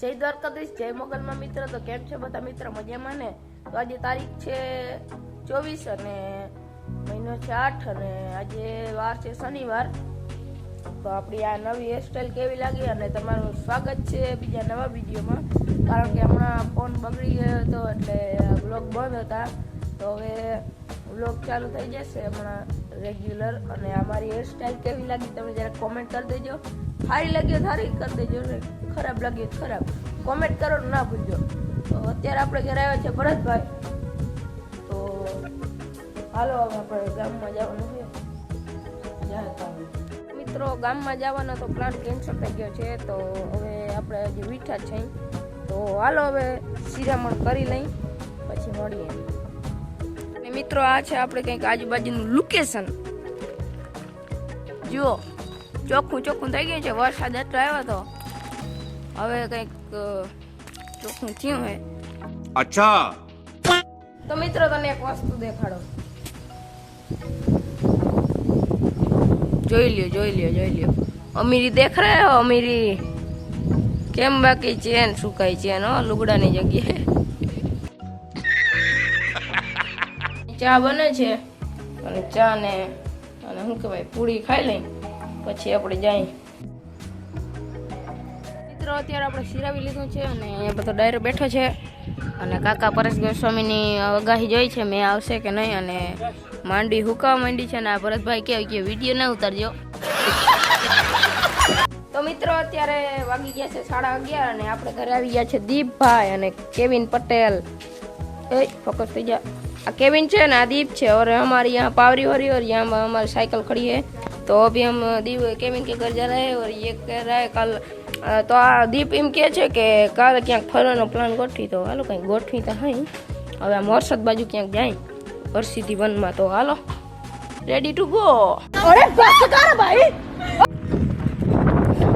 જય દ્વારકાધીશ, જય મોગલમાં મિત્ર. તો કેમ છે બધા મિત્ર? મજામાં ને? તો આજે તારીખ છે ચોવીસ અને મહિનો છે આઠ અને આજે વાર છે શનિવાર. તો આપણી આ નવી હેરસ્ટાઈલ કેવી લાગી અને તમારું સ્વાગત છે બીજા નવા વિડીયોમાં. કારણ કે હમણાં ફોન બગડી ગયો હતો એટલે બ્લોગ બંધ હતા. તો હવે બ્લોગ ચાલુ થઈ જશે હમણાં રેગ્યુલર અને અમારી હેરસ્ટાઈલ કેવી લાગી તમે જરા કોમેન્ટ કરી દેજો. સારી લાગી સારી કરી દેજો ને. ખરાબ લાગી તો ખરાબ. કોમેન્ટ કરો ના ભૂલજો. તો અત્યારે આપણે ઘરે આવ્યા છે ભરતભાઈ. તો હાલો આપણે ગામમાં જવાનું છે. મિત્રો, ગામમાં જવાનો તો પ્લાન કેન્સલ થઈ ગયો છે. તો હવે આપણે હજી વીઠા છે. તો હાલો હવે શિરામણ કરી લઈ, પછી મળીએ. અને મિત્રો, આ છે આપણે કંઈક આજુબાજુનું લોકેશન જુઓ. ચોખ્ખું ચોખ્ખું થઈ ગયું છે વરસાદ એટલો આવ્યો હતો હવે કંઈક ચોખ્ખું થયું હે. અચ્છા. તો મિત્રો તને એક વસ્તુ દેખાડો. જોઈ લ્યો જોઈ લ્યો જોઈ લ્યો. અમીરી દેખ રહે અમીરી. કેમ બાકી ચેન સુકાય ચેન હો લુગડાની જગ્યાએ? ચા બને છે. અને ચા ને અને શું કહેવાય પૂરી ખાઈ લઈ. પછી આપણે જઈએ મિત્રો, અત્યારે આપણે સિરાવી લીધું છે અને અહીંયા બધો ડાયરો બેઠો છે. અને કાકા પરેશ ગોસ્વામીની અગાહી જોઈ છે, મેં આવશે કે નહીં, અને માંડી હુકાવા માંડી છે, અને આ ભરતભાઈ કહેવાય કે વીડિયો ના ઉતારજો. તો મિત્રો, અત્યારે વાગી ગયા છે સાડા અગિયાર અને આપણે ઘરે આવી ગયા છે દીપભાઈ અને કેવિન પટેલ. એ ફોકસ થઈ જા. આ કેવિન છે ને, આ દીપ છે. ઓર અમારી અહીંયા પાવરી હરી ઓર યહાં અમારી સાયકલ ખડી હે तो अभी हम दीप केविन के घर जा रहे हैं और ये कह रहा है कल અ, તો આ દીપ એમ કહે છે કે કાલે ક્યાંક ફરવાનો પ્લાન ગોઠવી તો હાલો કંઈક ગોઠવી તો હઈ હવે આ મોરસદ બાજુ ક્યાંક જાય હરસિદ્ધિ વનમાં તો હાલો રેડી ટુ ગો અરે બસ કર ભાઈ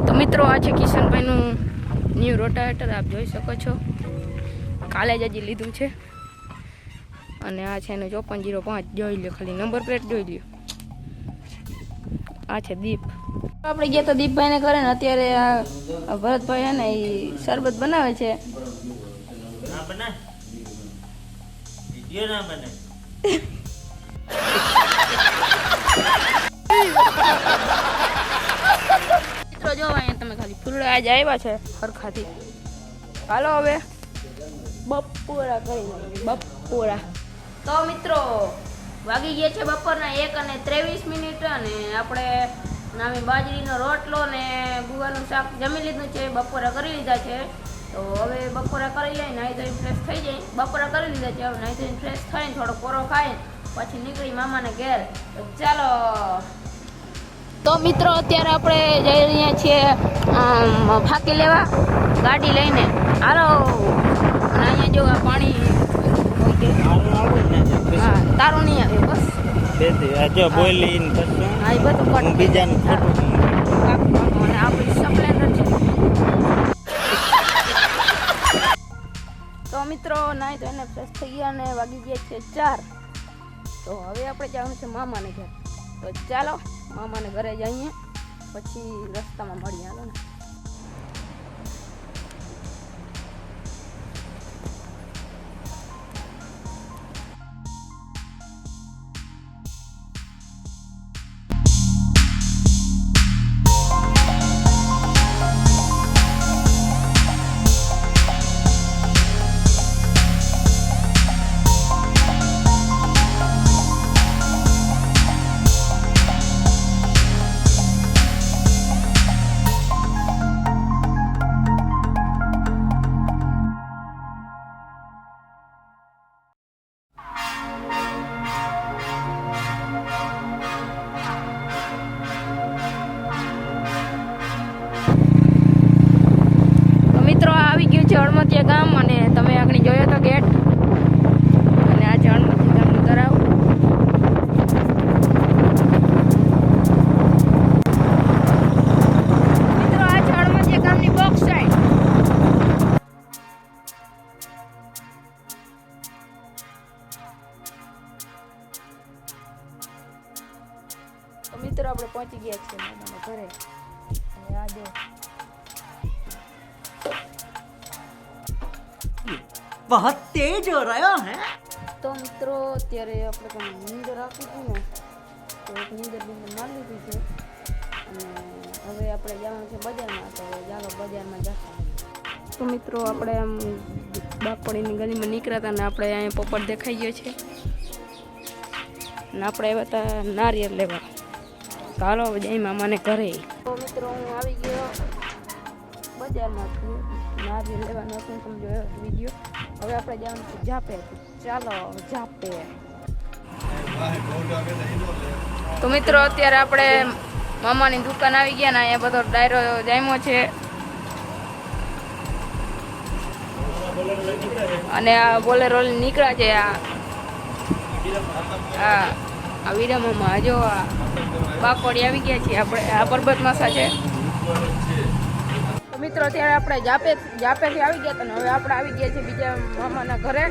તો મિત્રો આ છે કિશનભાઈનું ન્યૂ રોટાવેટર આપ જોઈ શકો છો કાલે જ હજી લીધું છે અને આ છે એનો ચોપન જીરો પાંચ જોઈ લ્યો ખાલી નંબર પ્લેટ જોઈ લ્યો આ છે દીપ. આપણે ગયા તો દીપભાઈને કરે ને અત્યારે આ ભરતભાઈ છે ને એ શરબત બનાવે છે. જો અહીંયા તમે ખાલી ફૂલડા આજ આવ્યા છે હરખાથી. હાલો હવે. બપોરા કરી બપોરા. તો મિત્રો વાગી ગયા છે બપોરના એક અને ત્રેવીસ મિનિટ અને આપણે નામી બાજરીનો રોટલો ને ગુવાનું શાક જમી લીધું છે. બપોરે કરી લીધા છે. તો હવે બપોરે કરી લઈએ નાહી ધોઈને ફ્રેશ થઈ જાય બપોરે કરી લીધા છે. હવે નાહી ધોઈને ફ્રેશ થઈને થોડો કોરો ખાઈ પછી નીકળી મામાને ઘેર. તો ચાલો. તો મિત્રો, અત્યારે આપણે જઈ રહ્યા છીએ ફાંકી લેવા ગાડી લઈને. હાલો. અને અહીંયા જો પાણી હા તારો નહીં આવે બસ. જો બોલીને હા એ બધું કટ બીજાનું અને આપણી સપ્લેન્ડર છે. તો મિત્રો નાઈ તો એને ફ્રેશ થઈ ગયા અને વાગી ગયા છે ચાર. તો હવે આપણે જવાનું છે મામાને ઘર. તો ચાલો મામાને ઘરે જઈએ. પછી રસ્તામાં મળીએ હાલો ને. કરે આ દે તેજ હો રહ્યો હે. તો મિત્રો અત્યારે આપણે નીંદર રાખી હતી ને તો એક નીંદર બીને મારી લીધી છે. અને હવે આપણે જવાનું છે બજારમાં તો ચાલો બજારમાં જશું તો મિત્રો આપણે આમ બાપડીની ગલીમાં નીકળ્યા હતા ને આપણે અહીંયા પોપટ દેખાઈ ગયો છે. ને આપણે આવ્યા હતા નારિયેળ લેવા. હાલો જઈ મામાને ઘરે. તો મિત્રો હું આવી ગયો બજારમાં છું મારી લેવાનો હતો તમે જોયો વીડિયો હવે આપણે જવાનું છે જાપે ચાલો જાપે તો મિત્રો અત્યારે આપણે મામાની દુકાન આવી ગયા ને અહીંયા બધો ડાયરો જામ્યો છે. અને આ બોલેરો નીકળ્યા છે આ આ આ વીરા મામા જો આ બાકોડી આવી ગયા છીએ આપણે, આ પરબતમાં તો મિત્રો, અત્યારે આપણે જાપે જાપેથી આવી ગયા હતા ને, હવે આપણે આવી ગયા છીએ બીજા મામાના ઘરે.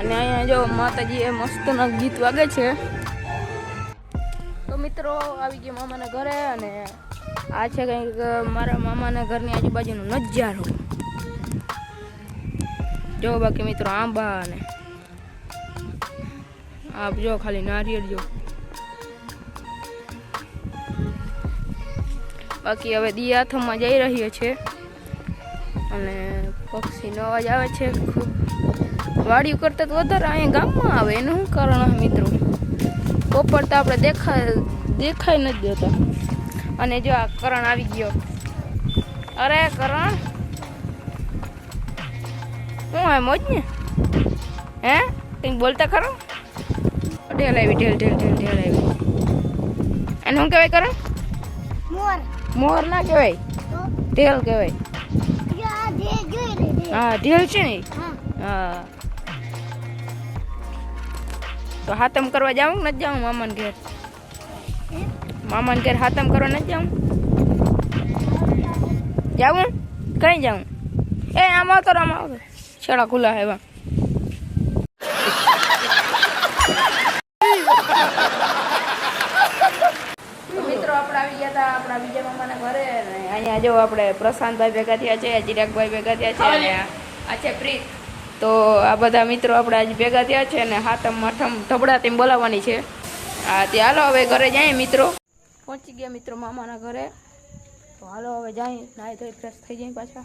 અને અહીંયા જો માતાજી એ મસ્તના ગીત વાગે છે. તો મિત્રો, આવી ગયા મામાના ઘરે અને આ છે કંઈક મારા મામાના ઘરની આજુબાજુનો નજારો. જો બાકી મિત્રો, આંબા અને આપ જો ખાલી નારિયેળ જો. બાકી હવે દિયાથમમાં જઈ રહ્યો છે. અને પક્ષીનો અવાજ આવે છે ખૂબ. વાડીઓ કરતાં તો વધારે અહીંયા ગામમાં આવે, એનું શું કારણ મિત્રો? પોપટ તો આપણે દેખાય દેખાય નથી દેતા. અને જો આ કરણ આવી ગયો. અરે કરણ! શું હોય મોજ ને હે? કંઈક બોલતા ખરો? ઢેલ આવી, ઢેલ ઢેલ ઢેલ ઢેલ આવી. અને શું કહેવાય કરણ? મોર. મોર ના કહેવાય? ઢેલ કહેવાય. હા ઢેલ છે ને? હા. તો હાતમ કરવા જાઉં નથી જાઉં મામાન ઘેર? મામાન ઘેર હાતમ કરવા નથી જાઉં? જાઉં? કઈ જાઉં? એ આમ આવતો આમ આવતો છેડા ખુલ્લા હેવા મિત્રો આપણે આવી ગયા હતા આપણા બીજા મામાના ઘરે અહીંયા જો આપણે પ્રશાંતભાઈ ભેગા થયા છે, ચિરાગભાઈ ભેગા થયા છે અને આ છે પ્રીત. તો આ બધા મિત્રો આપણે આજે ભેગા થયા છે અને હાથમ માથમ ઢબડા તેમ બોલાવવાની છે. હા, તે હાલો હવે ઘરે જાય મિત્રો. પહોંચી ગયા મિત્રો મામાના ઘરે. તો હાલો હવે જાય, નાહી ધોઈ ફ્રેશ થઈ જાય પાછા.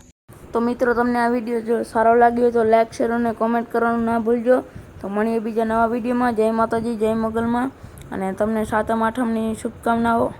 તો મિત્રો તમને આ વીડિયો જો સારો લાગ્યો તો લાઈક શેર અને કોમેન્ટ કરવાનું ના ભૂલજો. તો મળીએ બીજા નવા વિડીયોમાં. જય માતાજી, જય મગલમાં. અને તમને સાતમ, આઠમની શુભકામનાઓ.